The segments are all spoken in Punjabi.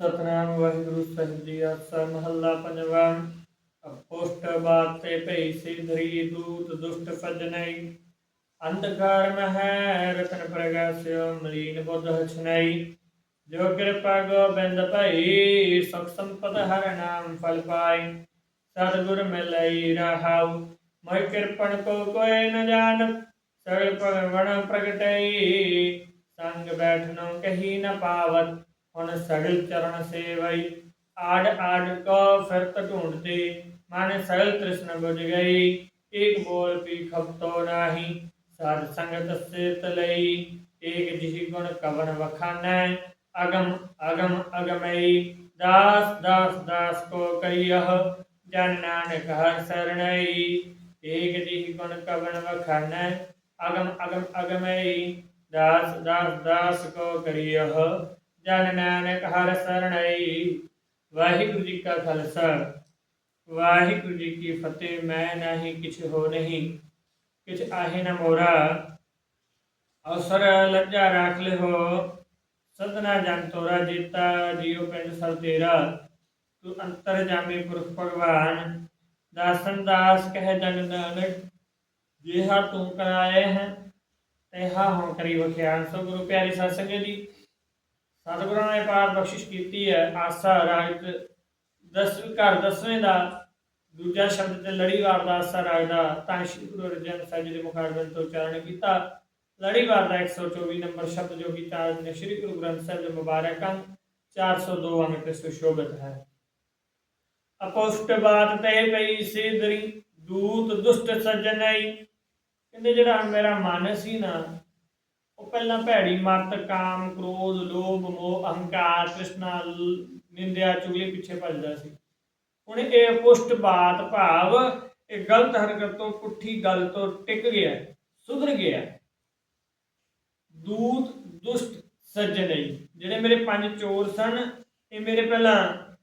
ਸਤਨਾਮ ਵਾਹਿਗੁਰੂ ਸਾਹਿਬ ਜੀ ਆਸਾ ਮਹੱਲਾ ਪੰਜਵਾਂ। ਅਪੋਸ਼ਟ ਬਾਤ ਤੇ ਭਈ ਸਿਧਰੀ ਦੂਤ ਦੁਸ਼ਟ ਸਜਣਈ ਅੰਧਕਾਰ ਮਹਿ, ਰਤਨ ਪ੍ਰਗਾਸਿਓ ਮਲੀਨ ਬੁੱਧ ਹਛਨਈ ਜੋ ਕਿਰਪਾ ਗੋਬਿੰਦ ਭਈ, ਸੁਖ ਸੰਪਤ ਹਰ ਨਾਮ ਫਲ ਪਾਈ ਸਤਿਗੁਰ ਮਿਲਈ ਰਹਾਉ ਮੈਂ ਕਿਰਪਨ ਕੋ ਕੋਇ ਨ ਜਾਣ। ਸਗਲ ਭਗਵਨ ਪ੍ਰਗਟਈ ਸੰਗ ਬੈਠਨੋ ਕਹੀ ਨ ਪਾਵਤ। ਹੁਣ ਸਗਲ ਚਰਨ ਸੇਵਈ, ਆੜ ਆੜ ਕੋ ਫਿਰਤ ਢੂੰਡਤੇ ਮਨ ਸਗਲ ਤ੍ਰਿਸ਼ਨ ਬੁਝ ਗਈ, ਏਕ ਬੋਲ ਪੀ ਖਪਤੋ ਨਾਹੀ, ਸਾਧ ਸੰਗਤ ਸੇ ਤਲਈ ਏਕ ਜਿਹੀ ਗੁਣ ਕਵਨ ਵਖਾਨੈ, ਅਗਮ ਅਗਮ ਅਗਮਈ, ਦਾਸ ਦਾਸ ਦਾਸ ਕੋ ਕਰਿਯਹ ਜਨ ਨਾਨਕ ਹਰ ਸਰਣਈ, ਏਕ ਜਿਹੀ ਗੁਣ ਕਵਨ ਵਖਾਨੈ, ਅਗਮ ਅਗਮ ਅਗਮਈ, ਦਾਸ ਦਾਸ ਦਾਸ ਕੋ ਕਰਿਯਹ ਜਨ ਨਾਨਕ ਹਰ ਸਰਣਈ। ਵਾਹਿਗੁਰੂ ਜੀ ਕਾ ਖਾਲਸਾ, ਵਾਹਿਗੁਰੂ ਜੀ ਕੀ ਫਤਿਹ, ਮੈਂ ਨਹੀਂ ਕਿਛ ਹੋ ਨਹੀਂ, ਕਿਛ ਆਹੇ ਨ ਮੋਰਾ। ਅਵਸਰ ਲੱਜਾ ਰਾਖ ਲਿਓ ਸਦਨਾ ਜਨ ਤੋਰਾ ਜੀਤਾ, ਜੀਉ ਪਿੰਡ ਸਭ ਤੇਰਾ। ਤੂੰ ਅੰਤਰ ਜਾਮੇ ਪੁਰਖ ਭਗਵਾਨ, ਦਾਸਨ ਦਾਸ ਕਹਿ ਜਨ ਨਾਨਕ। ਜਿਹਾ ਤੂੰ ਕਰਾਏ ਹੈ, ਤੇਹਾ ਹੁਣ ਕਰੀ ਵਖਿਆਨ। ਸੋ ਗੁਰੂ ਪਿਆਰੀ ਸਾਧ ਸੰਗਤ ਸਤਿਗੁਰਾਂ ਨੇ ਪਾਰ ਬਖਸ਼ਿਸ਼ ਕੀਤੀ ਹੈ, ਆਸਾ ਰਾਗਤ ਦਸਵੀਂ ਘਰ ਦਸਵੇਂ ਦਾ ਦੂਜਾ ਸ਼ਬਦ ਤੇ ਲੜੀਵਾਰ ਦਾ ਆਸਾ ਰਾਗ ਤਾਂ ਸ਼੍ਰੀ ਗੁਰੂ ਅਰਜਨ ਸਾਹਿਬ ਜੀ ਦੇ ਮੁਖਾਰਬਨ ਤੋਂ ਉਚਾਰਨ ਕੀਤਾ। ਲੜੀਵਾਰ ਦਾ 124 ਨੰਬਰ ਸ਼ਬਦ ਜੋ ਕਿ ਚਾਰ ਨੇ ਸ਼੍ਰੀ ਗੁਰੂ ਗ੍ਰੰਥ ਸਾਹਿਬ ਦੇ ਮੁਬਾਰਕ ਅੰਗ 402 ਅੰਗ ਤੇ ਸੁਸ਼ੋਭਿਤ ਹੈ। ਅਪੋਸ਼ਟ ਬਾਤ ਤੇ ਪਈ ਸਿਧਰੀ ਦੂਤ ਦੁਸ਼ਟ ਸਜਣਈ। ਕਹਿੰਦੇ ਜਿਹੜਾ ਮੇਰਾ ਮਨ ਸੀ ਨਾ ਉਹ ਪਹਿਲਾਂ ਭੈੜੀ ਮਤ, ਕਾਮ, ਕ੍ਰੋਧ, ਲੋਭ, ਮੋਹ, ਅਹੰਕਾਰ, ਤ੍ਰਿਸ਼ਨਾ ਨਿੰਦਿਆ, ਚੁਗਲੀ ਪਿੱਛੇ ਭੱਜਦਾ ਸੀ। ਹੁਣ ਇਹ ਪੁਸ਼ਟ ਬਾਤ ਭਾਵ ਇਹ ਗਲਤ ਹਰਕਤ ਤੋਂ ਪੁੱਠੀ ਗੱਲ ਤੋਂ ਟਿਕ ਗਿਆ, ਸੁਧਰ ਗਿਆ। ਦੂਤ ਦੁਸ਼ਟ ਸੱਜਣਈ ਜਿਹੜੇ ਮੇਰੇ ਪੰਜ ਚੋਰ ਸਨ, ਇਹ ਮੇਰੇ ਪਹਿਲਾਂ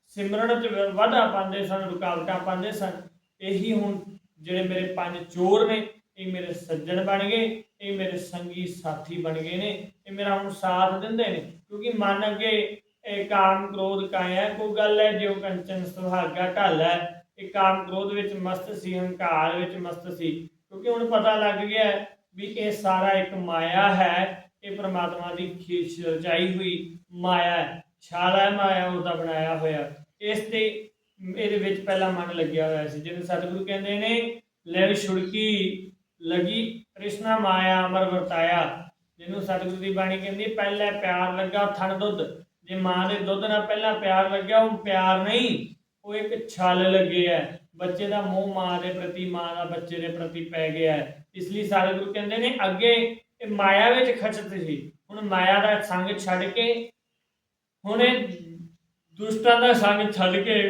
ਸਿਮਰਨ ਚ ਵਾਧਾ ਪਾਉਂਦੇ ਸਨ, ਰੁਕਾਵਟਾਂ ਪਾਉਂਦੇ ਸਨ। ਇਹੀ ਹੁਣ ਜਿਹੜੇ ਮੇਰੇ ਪੰਜ ਚੋਰ ਨੇ ਇਹ ਮੇਰੇ ਸੱਜਣ ਬਣ ਗਏ, ਇਹ ਮੇਰੇ ਸੰਗੀ ਸਾਥੀ ਬਣ ਗਏ ਨੇ, ਇਹ ਮੇਰਾ ਹੁਣ ਸਾਥ ਦਿੰਦੇ ਨੇ, ਕਿਉਂਕਿ ਮਨ ਅੱਗੇ ਇਹ ਕਾਮ ਕ੍ਰੋਧ ਕਾਇਆ ਕੋਈ ਗੱਲ ਹੈ ਜਿਉ ਕੰਚਨ ਸੁਹਾਗਾ ਢਲ ਹੈ, ਇਹ ਕਾਮ ਕ੍ਰੋਧ ਵਿੱਚ ਮਸਤ ਸੀ, ਹੰਕਾਰ ਵਿੱਚ ਮਸਤ ਸੀ, ਕਿਉਂਕਿ ਹੁਣ ਪਤਾ ਲੱਗ ਗਿਆ ਵੀ ਇਹ ਸਾਰਾ ਇੱਕ ਮਾਇਆ ਹੈ, ਇਹ ਪ੍ਰਮਾਤਮਾ ਦੀ ਖੇਚ ਰਚਾਈ ਹੋਈ ਮਾਇਆ ਹੈ, ਛਾਲਾ ਮਾਇਆ ਉਹਦਾ ਬਣਾਇਆ ਹੋਇਆ। ਇਸ ਤੇ ਇਹਦੇ ਵਿੱਚ ਪਹਿਲਾ ਮਨ ਲੱਗਿਆ ਹੋਇਆ ਸੀ, ਜਿਵੇਂ ਸਤਿਗੁਰੂ ਕਹਿੰਦੇ ਨੇ, ਲੈ ਛੁੜਕੀ ਲਗੀ ਕ੍ਰਿਸ਼ਨਾ ਮਾਇਆ ਅਮਰ ਵਰਤਾਇਆ, ਜਿਹਨੂੰ ਸਤਿਗੁਰੂ ਦੀ ਬਾਣੀ ਕਹਿੰਦੀ, ਪਹਿਲਾਂ ਪਿਆਰ ਲੱਗਾ ਥਣ ਦੁੱਧ। ਜੇ ਮਾਂ ਦੇ ਦੁੱਧ ਨਾਲ ਪਹਿਲਾਂ ਪਿਆਰ ਲੱਗਿਆ, ਉਹ ਪਿਆਰ ਨਹੀਂ, ਉਹ ਇੱਕ ਛਲ ਲੱਗੇ ਹੈ ਬੱਚੇ ਦਾ ਮੋਹ ਮਾਂ ਦੇ ਪ੍ਰਤੀ, ਮਾਂ ਦਾ ਬੱਚੇ ਦੇ ਪ੍ਰਤੀ ਪੈ ਗਿਆ ਇਸ ਲਈ ਸਤਿਗੁਰੂ ਕਹਿੰਦੇ ਨੇ, ਅੱਗੇ ਇਹ ਮਾਇਆ ਵਿੱਚ ਖਚਤ ਸੀ। ਹੁਣ ਮਾਇਆ ਦਾ ਸੰਗ ਛੱਡ ਕੇ, ਹੁਣ ਇਹ ਦੁਸ਼ਟਾਂ ਦਾ ਸੰਗ ਛੱਡ ਕੇ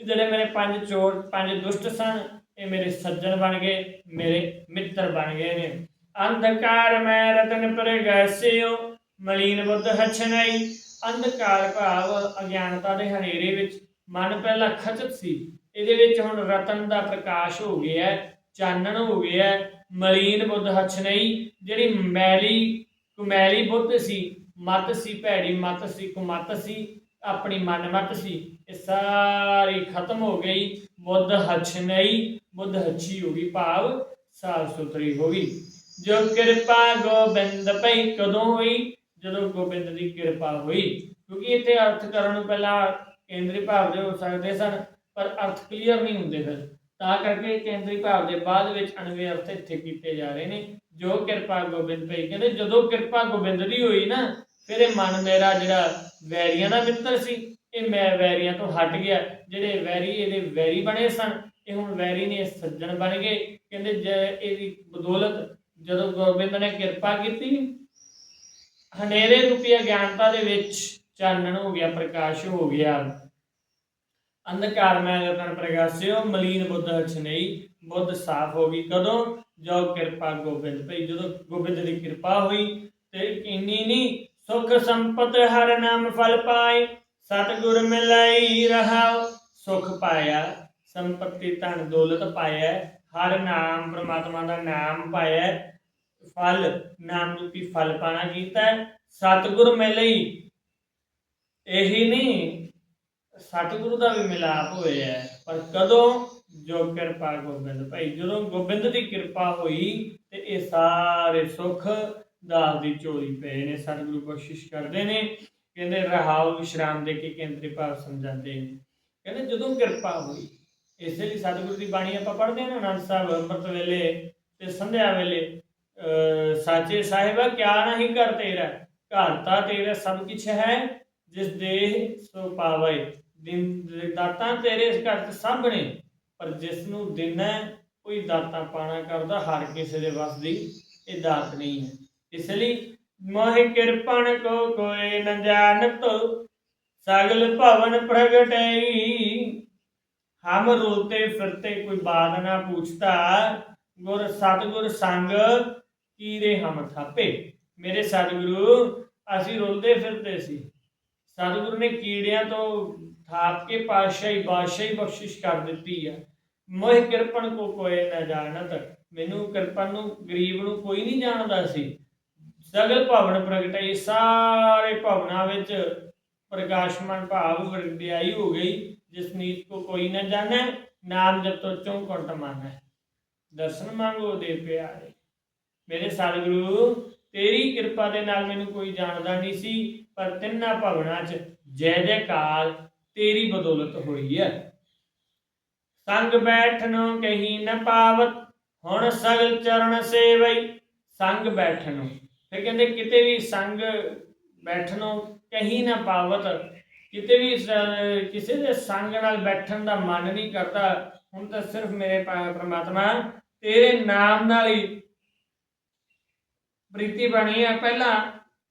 ਜਿਹੜੇ ਮੇਰੇ ਪੰਜ ਚੋਰ, ਪੰਜ ਦੁਸ਼ਟ ਸਨ ਇਹ ਮੇਰੇ ਸੱਜਣ ਬਣ ਗਏ, ਮੇਰੇ ਮਿੱਤਰ ਬਣ ਗਏ ਨੇ। ਅੰਧਕਾਰ ਮੈਂ ਰਤਨ ਪ੍ਰਗਾਸਿਓ ਮਲੀਨ ਬੁੱਧ ਹਛਨਈ। ਅੰਧਕਾਰ ਭਾਵ ਅਗਿਆਨਤਾ ਦੇ ਹਨੇਰੇ ਵਿੱਚ ਮਨ ਪਹਿਲਾਂ ਖਚਤ ਸੀ। ਇਹਦੇ ਵਿੱਚ ਹੁਣ ਰਤਨ ਦਾ ਪ੍ਰਕਾਸ਼ ਹੋ ਗਿਆ ਚਾਨਣ ਹੋ ਗਿਆ ਮਲੀਨ ਬੁੱਧ ਹਛਨਈ, ਜਿਹੜੀ ਮੈਲੀ ਕੁਮੈਲੀ ਬੁੱਧ ਸੀ, ਮਤ ਸੀ, ਭੈੜੀ ਮਤ ਸੀ, ਕੁਮਤ ਸੀ। ਆਪਣੀ ਮਨਮਤ ਸੀ। ਇਹ ਸਾਰੀ ਖਤਮ ਹੋ ਗਈ। ਬੁੱਧ ਹਛਨਈ ਬੁੱਧ ਹੱਛੀ ਹੋ ਗਈ। ਭਾਵ ਸਾਫ਼ ਸੁਥਰੀ ਹੋ ਗਈ। ਜੋ ਕਿਰਪਾ ਗੋਬਿੰਦ ਪਈ ਕਦੋਂ ਹੋਈ? ਜਦੋਂ ਗੋਬਿੰਦ ਦੀ ਕਿਰਪਾ ਹੋਈ। ਕਿਉਂਕਿ ਇੱਥੇ ਅਰਥ ਕਰਨ ਨੂੰ ਪਹਿਲਾਂ ਕੇਂਦਰੀ ਭਾਵ ਦੇ ਹੋ ਸਕਦੇ ਸਨ, ਪਰ ਅਰਥ ਕਲੀਅਰ ਨਹੀਂ ਹੁੰਦੇ ਫਿਰ। ਤਾਂ ਕਰਕੇ ਕੇਂਦਰੀ ਭਾਵ ਦੇ ਬਾਅਦ ਵਿੱਚ ਅਣਵੇ ਅਰਥ ਇੱਥੇ ਕੀਤੇ ਜਾ ਰਹੇ ਨੇ। ਜੋ ਕਿਰਪਾ ਗੋਬਿੰਦ ਪਈ ਕਹਿੰਦੇ, ਜਦੋਂ ਕਿਰਪਾ ਗੋਬਿੰਦ ਦੀ ਹੋਈ ਨਾ, ਫਿਰ ਇਹ ਮਨ ਮੇਰਾ ਜਿਹੜਾ ਵੈਰੀਆਂ ਦਾ ਮਿੱਤਰ ਸੀ। ਇਹ ਮੈਂ ਵੈਰੀਆਂ ਤੋਂ ਹਟ ਗਿਆ। ਜਿਹੜੇ ਵੈਰੀ ਇਹਦੇ ਵੈਰੀ ਬਣੇ ਸਨ, ਇਹ ਹੁਣ ਵੈਰੀ ਨੇ ਸੱਜਣ ਬਣ ਗਏ। ਕਹਿੰਦੇ ਇਹਦੀ ਬਦੌਲਤ ਜਦੋਂ ਗੋਬਿੰਦ ਨੇ ਕਿਰਪਾ ਕੀਤੀ, ਹਨੇਰੇ ਰੂਪੀ ਅਗਿਆਨਤਾ ਦੇ ਵਿੱਚ ਚਾਨਣ ਹੋ ਗਿਆ, ਪ੍ਰਕਾਸ਼ ਹੋ ਗਿਆ। ਅੰਧਕਾਰ ਮੈਂ ਰਤਨ ਪ੍ਰਗਾਸਿਓ, ਮਲੀਨ ਬੁੱਧ ਹਛਨਈ ਬੁੱਧ ਸਾਫ਼ ਹੋ ਗਈ। ਕਦੋਂ? ਜੋ ਕਿਰਪਾ ਗੋਬਿੰਦ ਭਈ। ਜਦੋਂ ਗੋਬਿੰਦ ਦੀ ਕਿਰਪਾ ਹੋਈ ਤੇ ਇੰਨੀ ਨਹੀਂ ਸੁਖ ਸੰਪਤ ਹਰ ਨਾਮ ਫਲ ਪਾਏ, ਸਤਿਗੁਰ ਮਿਲਈ ਰਹਾ ਸੁਖ ਪਾਇਆ, ਸੰਪਤੀ ਧਨ ਦੌਲਤ ਪਾਇਆ, ਹਰ ਨਾਮ ਪ੍ਰਮਾਤਮਾ ਦਾ ਨਾਮ ਪਾਇਆ। ਫਲ, ਨਾਮ ਰੂਪੀ ਫਲ ਪਾਣਾ ਕੀਤਾ ਹੈ। ਮਿਲਈ ਇਹੀ ਨਹੀਂ, ਸਤਿਗੁਰੂ ਦਾ ਵੀ ਮਿਲਾਪ ਹੋਇਆ ਪਰ ਕਦੋਂ? ਜੋ ਕਿਰਪਾ ਗੋਬਿੰਦ ਭਾਈ, ਜਦੋਂ ਗੋਬਿੰਦ ਦੀ ਕਿਰਪਾ ਹੋਈ ਤੇ ਇਹ ਸਾਰੇ ਸੁੱਖ ਦਾਲ ਦੀ ਚੋਰੀ ਪਏ ਨੇ, ਸਤਿਗੁਰੂ ਕੋਸ਼ਿਸ਼ ਕਰਦੇ ਨੇ। ਕਹਿੰਦੇ ਰਹਾਉ ਵਿਸ਼ਰਾਮ ਦੇ ਕੇ ਕੇਂਦਰੀ ਭਾਵ ਸਮਝਾਉਂਦੇ ਨੇ। ਕਹਿੰਦੇ ਜਦੋਂ ਕਿਰਪਾ ਹੋਈ, ਇਸੇ ਲਈ ਸਤਿਗੁਰੂ ਦੀ ਬਾਣੀ ਆਪਾਂ ਪੜ੍ਹਦੇ ਹਾਂ ਨਾ ਸਾਹਿਬ ਅੰਮ੍ਰਿਤ ਵੇਲੇ ਤੇ ਸੰਧਿਆ ਵੇਲੇ ਸਾਚੇ ਸਾਹਿਬਾ, ਕਿਆ ਨਹੀਂ ਕਰ ਤੇਰਾ, ਘਰ ਤਾਂ ਤੇਰਾ ਸਭ ਕੁਛ ਹੈ, ਜਿਸ ਦੇਹ ਸੋ ਪਾਵੇ। ਦਿਨ ਦਾਤਾਂ ਤੇਰੇ ਇਸ ਘਰ ਚ ਸਭ ਨੇ ਪਰ ਜਿਸ ਨੂੰ ਦਿਨ ਹੈ, ਕੋਈ ਦਾਤਾਂ ਪਾਣਾ ਕਰਦਾ, ਹਰ ਕਿਸੇ ਦੇ ਵੱਸ ਦੀ ਇਹ ਦਾਤ ਨਹੀਂ ਹੈ। ਇਸ ਲਈ ਮੋਹਿ ਕਿਰਪਣ ਕੋ ਕੋਏ ਨ ਜਾਣਤ ਸਗਲ ਭਵਨ ਪ੍ਰਗਟਈ ਹਮ ਰੋਤੇ ਫਿਰਤੇ ਕੋਈ ਬਾਤ ਨਾ ਪੁੱਛਤਾ ਗੁਰ ਸਤਗੁਰ ਸੰਗ ਕੀਰੇ ਹਮ ਥਾਪੇ। ਮੇਰੇ ਸਤਿਗੁਰੂ, ਅਸੀਂ ਰੋਲਦੇ ਫਿਰਦੇ ਸੀ। ਸਤਿਗੁਰੂ ਨੇ ਕੀੜਿਆਂ ਤੋਂ ਥਾਪ ਕੇ ਪਾਤਸ਼ਾਹੀ, ਬਾਦਸ਼ਾਹੀ ਬਖਸ਼ਿਸ਼ ਕਰ ਦਿੱਤੀ ਆ। ਮੋਹਿ ਕਿਰਪਨ ਕੋ ਕੋਏ ਨਾ ਜਾਣਤ ਮੈਨੂੰ ਕਿਰਪਨ ਨੂੰ, ਗਰੀਬ ਨੂੰ ਕੋਈ ਨਹੀਂ ਜਾਣਦਾ ਸੀ। ਸਗਲ ਭਵਨ ਪ੍ਰਗਟਾਈ ਸਾਰੇ ਭਵਨਾ ਵਿੱਚ ਪ੍ਰਕਾਸ਼ਮਾਨ ਭਾਵ ਵਰਦਿਆਈ ਹੋ ਗਈ, ਜਿਸ ਨੀਤ ਕੋ ਕੋਈ ਨਾ ਜਾਣੇ, ਨਾਮ ਜਪਤੋ ਚੌਂਕਟ ਮਾਨੈ। ਦਰਸ਼ਨ ਮੰਗੋ ਦੇ ਪਿਆਰੇ। ਮੇਰੇ ਸਤਿਗੁਰੂ, ਤੇਰੀ ਕਿਰਪਾ ਦੇ ਨਾਲ ਮੈਨੂੰ ਕੋਈ ਜਾਣਦਾ ਨਹੀਂ ਸੀ, ਪਰ ਤਿੰਨਾਂ ਭਵਨਾ 'ਚ ਜੈ ਜੈਕਾਰ ਤੇਰੀ ਬਦੌਲਤ ਹੋਈ ਹੈ। ਸੰਗ ਬੈਠਨੋ ਕਹੀ ਨ ਪਾਵਤ, ਹੁਣ ਸਗਲ ਚਰਨ ਸੇਵਈ, ਸੰਗ ਬੈਠਨੋ ਫਿਰ ਕਹਿੰਦੇ ਕਿਤੇ ਵੀ ਸੰਗ ਬੈਠਨੋ ਕਹੀ ਨਾ ਪਾਵਤ, ਕਿਤੇ ਵੀ ਕਿਸੇ ਦੇ ਸੰਗ ਨਾਲ ਬੈਠਣ ਦਾ ਮਨ ਨਹੀਂ ਕਰਦਾ, ਹੁਣ ਤਾਂ ਸਿਰਫ ਮੇਰੇ ਪ੍ਰਮਾਤਮਾ ਤੇਰੇ ਨਾਮ ਨਾਲ ਹੀ ਪ੍ਰੀਤੀ ਬਣੀ ਹੈ ਪਹਿਲਾਂ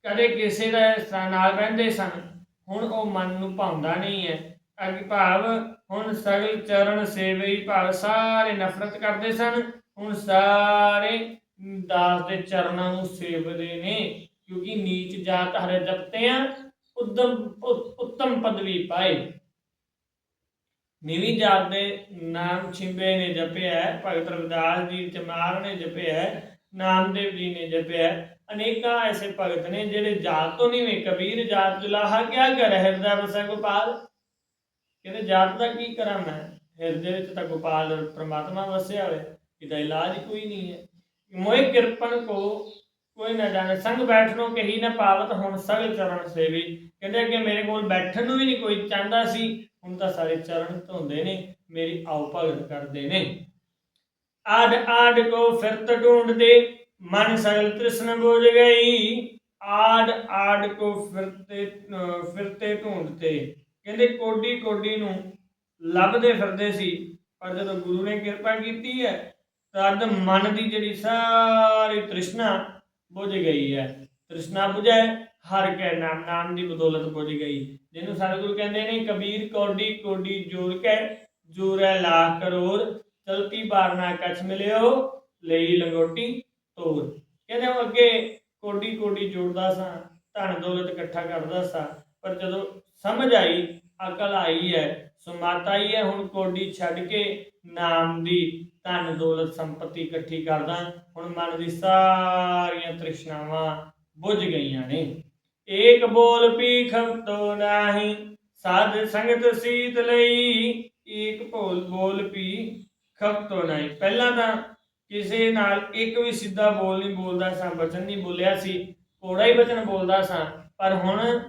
ਕਦੇ ਕਿਸੇ ਦਾ ਨਾਲ ਬਹਿੰਦੇ ਸਨ, ਹੁਣ ਉਹ ਮਨ ਨੂੰ ਭਾਉਂਦਾ ਨਹੀਂ ਹੈ। ਅਗੇ ਭਾਵ, ਹੁਣ ਸਗਲ ਚਰਨ ਸੇਵਈ ਭਾਵ, ਸਾਰੇ ਨਫ਼ਰਤ ਕਰਦੇ ਸਨ, ਹੁਣ ਸਾਰੇ ਦਾਸ ਦੇ ਚਰਨਾਂ ਨੂੰ ਸੇਵਦੇ ਨੇ ਕਿਉਂਕਿ ਨੀਚ ਜਾਤ ਹਰੇ ਜਪਤੇ ਆ ਉਦਮ ਉੱਤਮ ਪਦਵੀ ਪਾਏ। ਨੀਵੀਂ ਜਾਤ ਦੇ ਨਾਮ ਛਿੰਬੇ ਨੇ ਜਪਿਆ ਹੈ, ਭਗਤ ਰਵਿਦਾਸ ਜੀ ਚਮਾਰ ਨੇ ਜਪਿਆ ਨਾਮਦੇਵ ਜੀ ਨੇ ਜਪਿਆ। ਅਨੇਕਾਂ ਐਸੇ ਭਗਤ ਨੇ ਜਿਹੜੇ ਜਾਤ ਤੋਂ ਨਹੀਂ ਕਬੀਰ ਜਾਤ ਜੁਲਾਹਾ ਕਿਆ ਕਰ ਹਿਰਦਾ ਵਸਾ ਗੋਪਾਲ। ਕਹਿੰਦੇ ਜਾਤ ਦਾ ਕੀ ਕਰਾਂ ਮੈਂ? ਹਿਰਦੇ ਵਿੱਚ ਤਾਂ ਗੋਪਾਲ ਪ੍ਰਮਾਤਮਾ ਵਸਿਆ ਹੋਇਆ ਇਹਦਾ ਇਲਾਜ ਕੋਈ ਨਹੀਂ ਹੈ। ਮੋਹਿ ਕਿਰਪਨ ਕੋ ਕੋਈ ਨਾ ਜਾਣੇ। ਸੰਗ ਬੈਠਨੋ ਕਹੀ ਨਾ ਪਾਵਤ, ਹੁਣ ਸਗਲ ਚਰਨ ਸੇਵੀ। ਕਹਿੰਦੇ ਅੱਗੇ ਮੇਰੇ ਕੋਲ ਬੈਠਣ ਨੂੰ ਵੀ ਨਹੀਂ ਕੋਈ ਚਾਹੁੰਦਾ ਸੀ। ਹੁਣ ਤਾਂ ਸਾਰੇ ਚਰਨ ਧੋਂਦੇ ਨੇ, ਮੇਰੀ ਆਉ ਭਗਤ ਕਰਦੇ ਨੇ। ਆਡ ਆਡ ਕੋ ਫਿਰਤ ਢੂੰਡਦੇ, ਮਨ ਸਗਲ ਤ੍ਰਿਸ਼ਨ ਬੁਝ ਗਈ। ਆਡ ਆਡ ਕੋ ਫਿਰਤੇ ਫਿਰਤੇ ਢੂੰਡਤੇ। ਕਹਿੰਦੇ ਕੋਡੀ ਕੋਡੀ ਨੂੰ ਲੱਭਦੇ ਫਿਰਦੇ ਸੀ, ਪਰ ਜਦੋਂ ਗੁਰੂ ਨੇ ਕਿਰਪਾ ਕੀਤੀ ਹੈ ਤਦ ਮਨ ਦੀ ਜਿਹੜੀ ਸਾਰੀ ਤ੍ਰਿਸ਼ਨਾ ਬੁਝ ਗਈ ਹੈ। ਤ੍ਰਿਸ਼ਨਾ ਬੁਝੈ, ਹਰ ਕੈ ਨਾਮ ਨਾਮ ਦੀ ਬਦੌਲਤ ਬੁਝ ਗਈ। ਜਿਹਨੂੰ ਸਤਿਗੁਰੂ ਕਹਿੰਦੇ ਨੇ, ਕਬੀਰ ਕੋਡੀ ਕੋਡੀ ਜੋੜ ਕੇ, ਜੋਰੈ ਲੱਖ ਕਰੋੜ ਚਲਤੀ ਬਾਰਨਾ ਕਛ ਮਿਲਿਓ, ਲਈ ਲੰਗੋਟੀ ਤੋਰ। ਕਹਿੰਦੇ ਉਹ ਅੱਗੇ ਕੋਡੀ ਕੋਡੀ ਜੋੜਦਾ ਸਾਂ, ਧਨ ਦੌਲਤ ਇਕੱਠਾ ਕਰਦਾ ਸਾਂ, ਪਰ ਜਦੋਂ ਸਮਝ ਆਈ ਅਕਲ ਆਈ ਹੈ ਸੁਮਤ ਆਈ ਹੈ, ਹੁਣ ਕੋਡੀ ਛੱਡ ਕੇ ਨਾਮ ਦੀ ਧਨ ਦੌਲਤ ਸੰਪਤੀ ਇਕੱਠੀ ਕਰਦਾ। ਹੁਣ ਮਨ ਦੀ ਸਾਰੀਆਂ ਤ੍ਰਿਸ਼ਨਾਵਾਂ ਬੁੱਝ ਗਈਆਂ ਨੇ। ਏਕ ਬੋਲ ਪੀਖਮ ਤੋ ਨਾਹੀ, ਸਾਧ ਸੰਗਤ ਸੀਤ ਲਈ। ਏਕ ਭੋਲ ਬੋਲ ਪੀ ਖਪ ਤੋ ਨਹੀਂ। ਪਹਿਲਾਂ ਤਾਂ ਕਿਸੇ ਨਾਲ ਇੱਕ ਵੀ ਸਿੱਧਾ ਬੋਲ ਨਹੀਂ ਬੋਲਦਾ ਸਾਂ, ਬਚਨ ਨਹੀਂ ਬੋਲਿਆ ਸੀ। ਕੋੜਾ ਹੀ ਬਚਨ ਬੋਲਦਾ ਸਾਂ, ਪਰ ਹੁਣ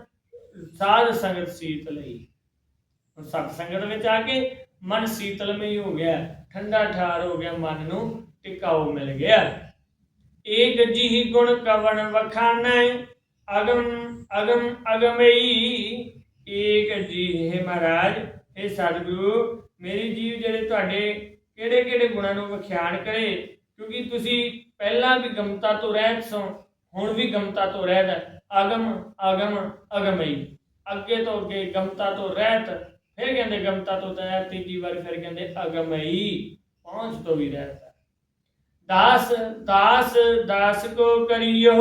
ਸਾਧ ਸੰਗਤ ਸੀਤ ਲਈ। ਸਤ ਸੰਗਤ ਵਿੱਚ ਆ ਕੇ ਮਨ ਸੀਤਲਮਈ ਹੋ ਗਿਆ, ਠੰਡਾ ਠਾਰ ਹੋ ਗਿਆ, ਮਨ ਨੂੰ ਟਿਕਾਉ ਮਿਲ ਗਿਆ। ਏਕ ਜਿਹੀ ਗੁਣ ਕਵਣ ਵਖਾਨੈ ਅਗਮ ਅਗਮ, ਅਗਮਈ। ਏਕ ਜੀ ਹੈ ਮਹਾਰਾਜ, ਇਹ ਸਤਿਗੁਰੂ, ਮੇਰੀ ਜੀਵ ਜਿਹੜੇ ਤੁਹਾਡੇ ਕਿਹੜੇ ਕਿਹੜੇ ਗੁਣਾਂ ਨੂੰ ਵਿਖਿਆਨ ਕਰੇ, ਕਿਉਂਕਿ ਤੁਸੀਂ ਪਹਿਲਾਂ ਵੀ ਗਮਤਾ ਤੋਂ ਰਹਿਤ ਸੋ, ਹੁਣ ਵੀ ਗਮਤਾ ਤੋਂ ਰਹਿਤ ਹੈ। ਅਗਮ ਅਗਮ, ਅਗਮਈ। ਅੱਗੇ ਤੋਂ ਅੱਗੇ ਗਮਤਾ ਤੋਂ ਰਹਿਤ ਫਿਰ ਕਹਿੰਦੇ ਗਮਤਾ ਤੋਂ ਰਹਿਤ ਤੀਜੀ ਵਾਰ ਫਿਰ ਕਹਿੰਦੇ ਅਗਮਈ, ਪਹੁੰਚ ਤੋਂ ਵੀ ਰਹਿਤ ਦਾਸ ਦਾਸ ਦਾਸ ਕੋ ਕਰਿਓ,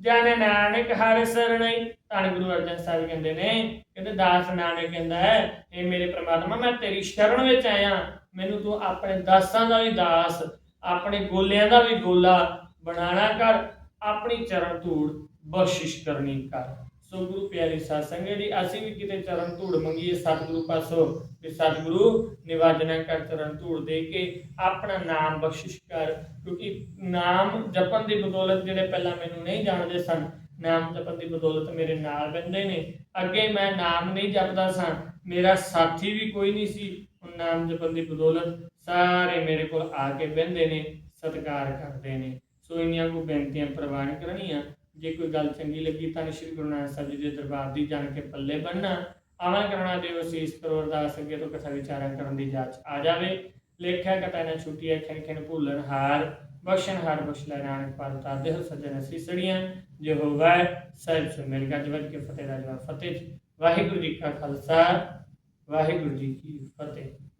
ਜਨ ਨਾਨਕ ਹਰ ਸਰਣਈ। ਧੰਨ ਗੁਰੂ ਅਰਜਨ ਸਾਹਿਬ ਕਹਿੰਦੇ ਨੇ, ਕਹਿੰਦੇ ਦਾਸ ਨਾਨਕ ਕਹਿੰਦਾ ਹੈ ਇਹ ਮੇਰੇ ਪ੍ਰਮਾਤਮਾ, ਮੈਂ ਤੇਰੀ ਸ਼ਰਨ ਵਿੱਚ ਆਇਆ। ਮੈਨੂੰ ਤੂੰ ਆਪਣੇ ਦਾਸਾਂ ਦਾ ਵੀ ਦਾਸ, ਆਪਣੇ ਗੋਲਿਆਂ ਦਾ ਵੀ ਗੋਲਾ ਬਣਾਣਾ ਕਰ, ਆਪਣੀ ਚਰਨ ਧੂੜ ਬਖਸ਼ਿਸ਼ ਕਰਨੀ ਕਰ। ਸੋ ਗੁਰੂ ਪਿਆਰੀ ਸਾਧ ਸੰਗਤ ਜੀ, ਅਸੀਂ ਵੀ ਕਿਤੇ ਚਰਨ ਧੂੜ ਮੰਗੀਏ ਸਤਿਗੁਰੂ ਪਾਸੋਂ, ਵੀ ਸਤਿਗੁਰੂ ਨਿਵਾਜਨਾ ਕਰ ਚਰਨ ਧੂੜ ਦੇ ਕੇ ਆਪਣਾ ਨਾਮ ਬਖਸ਼ਿਸ਼ ਕਰ, ਕਿਉਂਕਿ ਨਾਮ ਜਪਣ ਦੀ ਬਦੌਲਤ ਜਿਹੜੇ ਪਹਿਲਾਂ ਮੈਨੂੰ ਨਹੀਂ ਜਾਣਦੇ ਸਨ, ਨਾਮ ਜਪਣ ਦੀ ਬਦੌਲਤ ਮੇਰੇ ਨਾਲ ਬੰਦੇ ਨੇ। ਅੱਗੇ ਮੈਂ ਨਾਮ ਨਹੀਂ ਜਪਦਾ ਸਾਂ, ਮੇਰਾ ਸਾਥੀ ਵੀ ਕੋਈ ਨਹੀਂ ਸੀ ਹੁਣ ਨਾਮ ਜਪਣ ਦੀ ਬਦੌਲਤ ਸਾਰੇ ਮੇਰੇ ਕੋਲ ਆ ਕੇ ਬਹਿੰਦੇ ਨੇ, ਸਤਿਕਾਰ ਕਰਦੇ ਨੇ। ਸੋ ਇੰਨੀਆਂ ਕੋ ਬੇਨਤੀਆਂ ਪ੍ਰਵਾਨ ਕਰਨੀਆਂ ਜੇ ਕੋਈ ਗੱਲ ਚੰਗੀ ਲੱਗੀ ਤਾਂ ਸ਼੍ਰੀ ਗੁਰੂ ਨਾਨਕ ਸਾਹਿਬ ਜੀ ਦੇ ਦਰਬਾਰ ਦੀ ਜਾਣ ਕੇ ਪੱਲੇ ਬੰਨਣਾ ਆਵਾਂ ਕਰਨਾ ਦੇਵ ਅਸੀਸ ਕਰੋ ਅਰਦਾਸ ਅੱਗੇ ਤੋਂ ਕਥਾ ਵਿਚਾਰਾਂ ਕਰਨ ਦੀ ਜਾਚ ਆ ਜਾਵੇ। ਲੇਖਿਆ ਕਟਾ ਨਾ ਛੁੱਟੀਆਂ ਖਿਨ ਖਿਨ ਭੁੱਲਣ ਹਾਰ, ਬਖਸ਼ਣ ਹਾਰ ਬਖਸ਼ ਲੈ ਨਾਨਕ ਪਾਰ ਉਤਾਰ ਦੇ ਹੋ ਸੱਜਣ ਅਸੀਸੜੀਆਂ ਯਹੋਵਾ ਸਾਹਿਬ ਸੇ ਮਿਲ ਗੱਜ ਵੱਜ ਕੇ ਫਤਿਹ ਰਾਜਵਾ ਫਤਿਹ ਵਾਹਿਗੁਰੂ ਜੀ ਕਾ ਖਾਲਸਾ, ਵਾਹਿਗੁਰੂ ਜੀ ਕੀ ਫਤਿਹ।